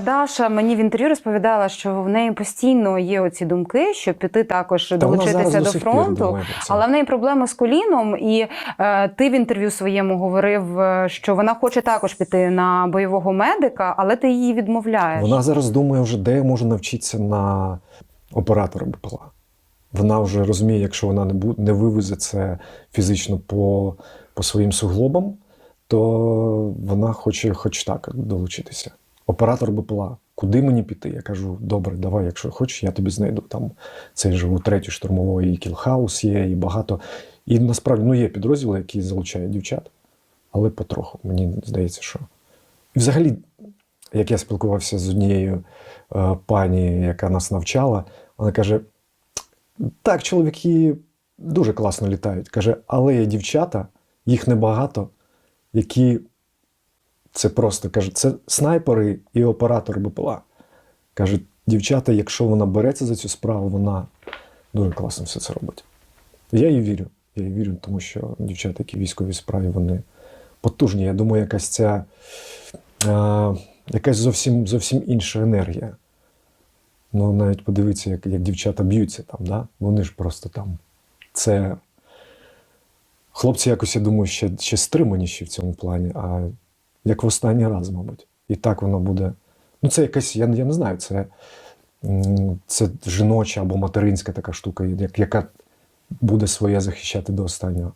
Даша мені в інтерв'ю розповідала, що в неї постійно є оці думки, щоб піти також Та долучитися до фронту. Але в неї проблеми з коліном, і е, ти в інтерв'ю своєму говорив, е, що вона хоче також піти на бойового медика, але ти її відмовляєш. Вона зараз думає вже, де я можу навчитися на оператора БПЛА. Вона вже розуміє, якщо вона не буде, не вивезе це фізично по, по своїм суглобам, то вона хоче хоч так долучитися. Оператор БПЛА. Куди мені піти? Я кажу, добре, давай, якщо хочеш, я тобі знайду. Там цей же у третій штурмової і кілхаус є, і багато. І насправді ну, є підрозділи, які залучають дівчат, але потроху. Мені здається, що. І взагалі, як я спілкувався з однією е, пані, яка нас навчала, вона каже: так, чоловіки дуже класно літають. Каже, але є дівчата, їх небагато, які це просто каже, це снайпери і оператори БПЛА. Каже, дівчата, якщо вона береться за цю справу, вона дуже класно все це робить. Я їй вірю. Я їй вірю, тому що дівчата, які військовій справі, вони потужні. Я думаю, якась ця е, якась зовсім, зовсім інша енергія. Ну, навіть подивіться, як, як дівчата б'ються там, да? вони ж просто там. Це хлопці якось, я думаю, ще, ще стриманіші в цьому плані, а як в останній раз, мабуть. І так воно буде. Ну, це якась, я, я не знаю, це, це жіноча або материнська така штука, як, яка буде своє захищати до останнього.